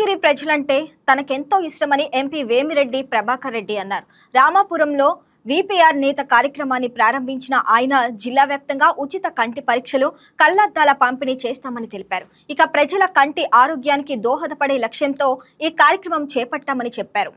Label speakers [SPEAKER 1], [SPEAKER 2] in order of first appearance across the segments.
[SPEAKER 1] మంగళగిరి ప్రజలంటే తనకెంతో ఇష్టమని ఎంపీ వేమిరెడ్డి ప్రభాకర్ రెడ్డి అన్నారు. రామాపురంలో విపిఆర్ నేత కార్యక్రమాన్ని ప్రారంభించిన ఆయన జిల్లా వ్యాప్తంగా ఉచిత కంటి పరీక్షలు కళ్ళద్దాల పంపిణీ చేస్తామని తెలిపారు. ఇక ప్రజల కంటి ఆరోగ్యానికి దోహదపడే లక్ష్యంతో ఈ కార్యక్రమం చేపట్టామని చెప్పారు.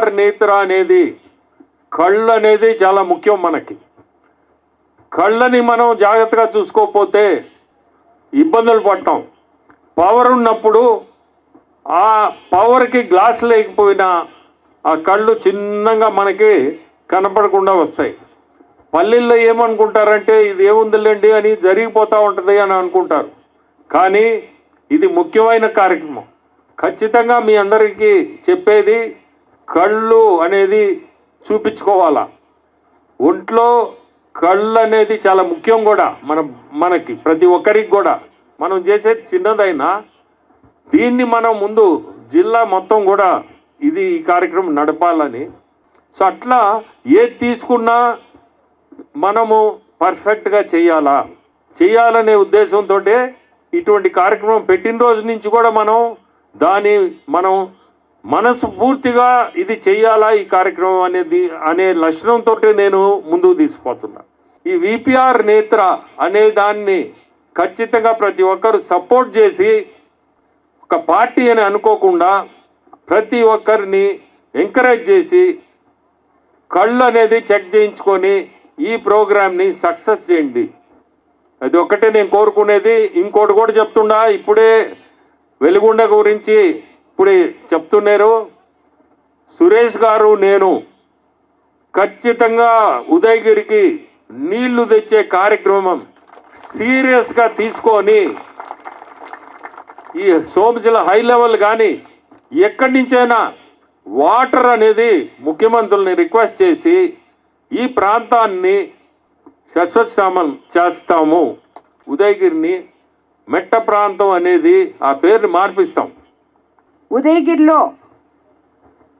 [SPEAKER 2] పిపిఆర్ నేత్ర అనేది కళ్ళు అనేది చాలా ముఖ్యం మనకి. కళ్ళని మనం జాగ్రత్తగా చూసుకోకపోతే ఇబ్బందులు పడతాం. పవర్ ఉన్నప్పుడు ఆ పవర్కి గ్లాస్ లేకపోయినా ఆ కళ్ళు చిన్నగా మనకి కనపడకుండా వస్తాయి. పల్లెల్లో ఏమనుకుంటారంటే ఇది ఏముందిలేండి అని జరిగిపోతూ ఉంటుంది అని అనుకుంటారు. కానీ ఇది ముఖ్యమైన కార్యక్రమం. ఖచ్చితంగా మీ అందరికీ చెప్పేది కళ్ళు అనేది చూపించుకోవాలా? ఒంట్లో కళ్ళు అనేది చాలా ముఖ్యం కూడా మన మనకి ప్రతి ఒక్కరికి కూడా. మనం చేసేది చిన్నదైనా దీన్ని మనం ముందు జిల్లా మొత్తం కూడా ఇది ఈ కార్యక్రమం నడపాలని. సో అట్లా ఏది తీసుకున్నా మనము పర్ఫెక్ట్గా చేయాలా? చేయాలనే ఉద్దేశంతో ఇటువంటి కార్యక్రమం పెట్టిన రోజు నుంచి కూడా మనం దాని మనం మనసు పూర్తిగా ఇది చేయాలా ఈ కార్యక్రమం అనేది అనే లక్షణంతో నేను ముందుకు తీసుకుపోతున్నా. ఈ విపిఆర్ నేత్ర అనే దాన్ని ఖచ్చితంగా ప్రతి ఒక్కరు సపోర్ట్ చేసి ఒక పార్టీ అని అనుకోకుండా ప్రతి ఒక్కరిని ఎంకరేజ్ చేసి కళ్ళు అనేది చెక్ చేయించుకొని ఈ ప్రోగ్రామ్ని సక్సెస్ చేయండి. అది ఒక్కటే నేను కోరుకునేది. ఇంకోటి కూడా చెప్తుండా ఇప్పుడే వెలుగుండ గురించి ఇప్పుడే చెప్తున్నారు సురేష్ గారు నేను ఖచ్చితంగా ఉదయగిరికి నీళ్ళు తెచ్చే కార్యక్రమం సీరియస్గా తీసుకొని ఈ సోమశిల హై లెవెల్ కానీ ఎక్కడి నుంచైనా వాటర్ అనేది ముఖ్యమంత్రుల్ని రిక్వెస్ట్ చేసి ఈ ప్రాంతాన్ని శాశ్వతశ్యామం చేస్తాము. ఉదయగిరిని మెట్ట ప్రాంతం అనేది ఆ పేరుని మార్పిస్తాం.
[SPEAKER 3] ఉదయగిరిలో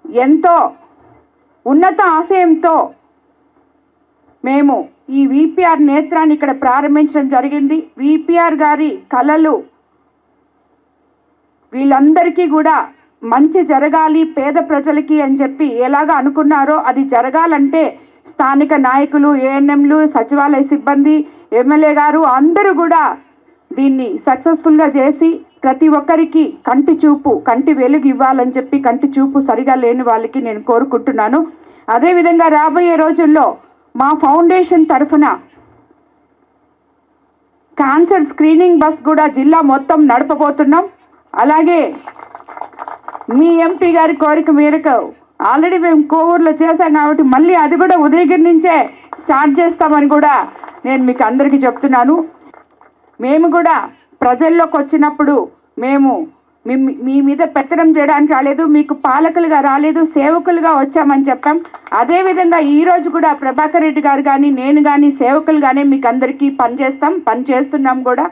[SPEAKER 3] ఎంతో ఉన్నత ఆశయంతో మేము ఈ విపిఆర్ నేత్రాన్ని ఇక్కడ ప్రారంభించడం జరిగింది. విపిఆర్ గారి కళలు వీళ్ళందరికీ కూడా మంచి జరగాలి పేద ప్రజలకి అని చెప్పి ఎలాగ అనుకున్నారో అది జరగాలంటే స్థానిక నాయకులు ఏఎన్ఎంలు సచివాలయ సిబ్బంది ఎమ్మెల్యే గారు అందరూ కూడా దీన్ని సక్సెస్ఫుల్గా చేసి ప్రతి ఒక్కరికి కంటి చూపు కంటి వెలుగు ఇవ్వాలని చెప్పి కంటి చూపు సరిగా లేని వాళ్ళకి నేను కోరుకుంటున్నాను. అదేవిధంగా రాబోయే రోజుల్లో మా ఫౌండేషన్ తరఫున క్యాన్సర్ స్క్రీనింగ్ బస్ కూడా జిల్లా మొత్తం నడపబోతున్నాం. అలాగే మీ ఎంపీ గారి కోరిక మేరకు ఆల్రెడీ మేము కోవూరులో చేశాం కాబట్టి మళ్ళీ అది కూడా ఉదయగిరి నుంచే స్టార్ట్ చేస్తామని కూడా నేను మీకు అందరికీ చెప్తున్నాను. మేము కూడా ప్రజల్లోకి వచ్చినప్పుడు మేము మీ మీ మీద పెత్తనం చేయడానికి రాలేదు మీకు పాలకులుగా రాలేదు సేవకులుగా వచ్చామని చెప్పాం. అదేవిధంగా ఈరోజు కూడా ప్రభాకర్ రెడ్డి గారు కానీ నేను కానీ సేవకులుగానే మీకు అందరికీ పనిచేస్తాం పని చేస్తున్నాం కూడా.